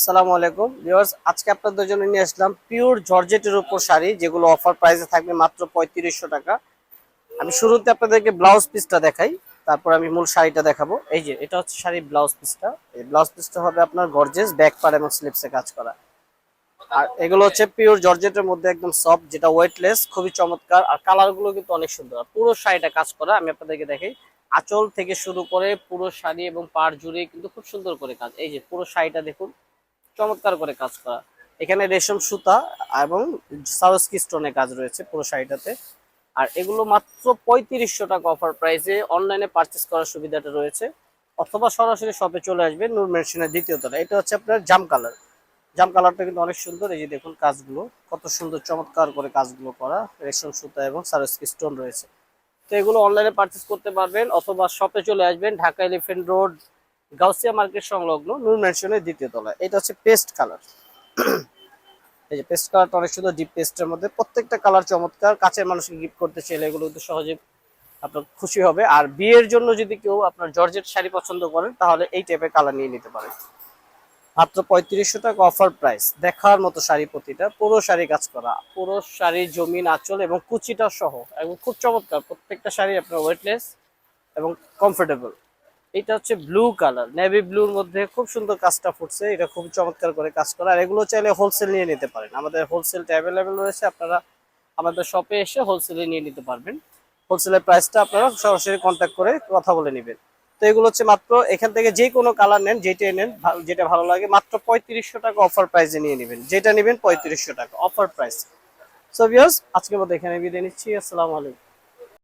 আসসালামু আলাইকুম। ভিউয়ার্স, আজকে আপনাদের জন্য নিয়ে আসলাম পিওর জর্জেটের উপর শাড়ি, যেগুলো অফার প্রাইসে থাকবে মাত্র পঁয়ত্রিশশো টাকা। আমি শুরুতে আপনাদেরকে ব্লাউজ পিসটা দেখাই, তারপর আমি মূল শাড়িটা দেখাবো। এই যে, এটা হচ্ছে শাড়ির ব্লাউজ পিসটা এই ব্লাউজ পিসটা হবে আপনার গর্জেস ব্যাক পার এবং স্লিপসে কাজ করা। আর এগুলো হচ্ছে পিওর জর্জেটের মধ্যে একদম সফট যেটা ওয়েটলেস খুবই চমৎকার। আর কালারগুলো কিন্তু অনেক সুন্দর। আর পুরো শাড়িটা কাজ করা, আমি আপনাদেরকে দেখাই। আঁচল থেকে শুরু করে পুরো শাড়ি এবং পাড় জুড়ে কিন্তু খুব সুন্দর করে কাজ। এই যে, পুরো শাড়িটা দেখুন। চমৎকার করে কাজ করা। এখানে রেশম সুতা এবং সারস্কি স্টোনের কাজ রয়েছে পুরো শাড়িটাতে। আর এগুলো মাত্র পঁয়ত্রিশশো টাকা অফার প্রাইসে অনলাইনে পারচেস করার সুবিধাটা রয়েছে। অথবা সরাসরি শপে চলে আসবে নূর মেশিনের দ্বিতীয় তলা এটা হচ্ছে আপনার জাম কালার জাম কালারটা কিন্তু অনেক সুন্দর। এই যে দেখুন কাজগুলো, কত সুন্দর চমৎকার করে কাজগুলো করা। রেশম সুতা এবং সারস্কি স্টোন রয়েছে। তো এগুলো অনলাইনে পারচেস করতে পারবেন অথবা শপে চলে আসবেন Dhaka Elephant Road Gausia market সংলগ্ন নূর ম্যানশনের দ্বিতীয় তলায়। এটা হচ্ছে পেস্ট কালার। এই যে পেস্ট কালারটা অনেক সুন্দর, ডিপ পেস্টের মধ্যে প্রত্যেকটা কালার চমৎকার। কাছের মানুষকে গিফট করতে চাইলে এগুলো তো সহজে আপনার খুশি হবে। আর বিয়ের জন্য যদি কেউ আপনার জর্জেট শাড়ি পছন্দ করেন, তাহলে এই টাইপের কালার নিয়ে নিতে পারেন। মাত্র পঁয়ত্রিশশো টাকা অফার প্রাইস দেখার মতো শাড়ি প্রতিটা, পুরো শাড়ি কাজ করা, পুরো শাড়ি জমিন, আঁচল এবং কুচিটা সহ। এবং খুব চমৎকার, প্রত্যেকটা শাড়ি আপনার ওয়েটলেস এবং কমফোর্টেবল এটা হচ্ছে ব্লু কালার নেভি ব্লুর মধ্যে খুব সুন্দর কাজটা ফুটছে, এটা খুব চমৎকার করে কাজ করা। আর এগুলো চাইলে হোলসেল নিয়ে নিতে পারেন। আমাদের হোলসেলটা অ্যাভেলেবেল রয়েছে, আপনারা আমাদের শপে এসে হোলসেলে নিয়ে নিতে পারবেন। হোলসেলের প্রাইসটা আপনারা সরাসরি কন্ট্যাক্ট করে কথা বলে নেবেন। তো এগুলো হচ্ছে মাত্র, এখান থেকে যে কোনো কালার নেন, যেটাই নেন যেটা ভালো লাগে, মাত্র পঁয়ত্রিশশো টাকা অফার প্রাইসে নিয়ে নেবেন। যেটা নেবেন পঁয়ত্রিশশো টাকা অফার প্রাইস সো ভিউয়ার্স আজকের মতো এখানে বিদায় নিচ্ছি। আসসালামু আলাইকুম।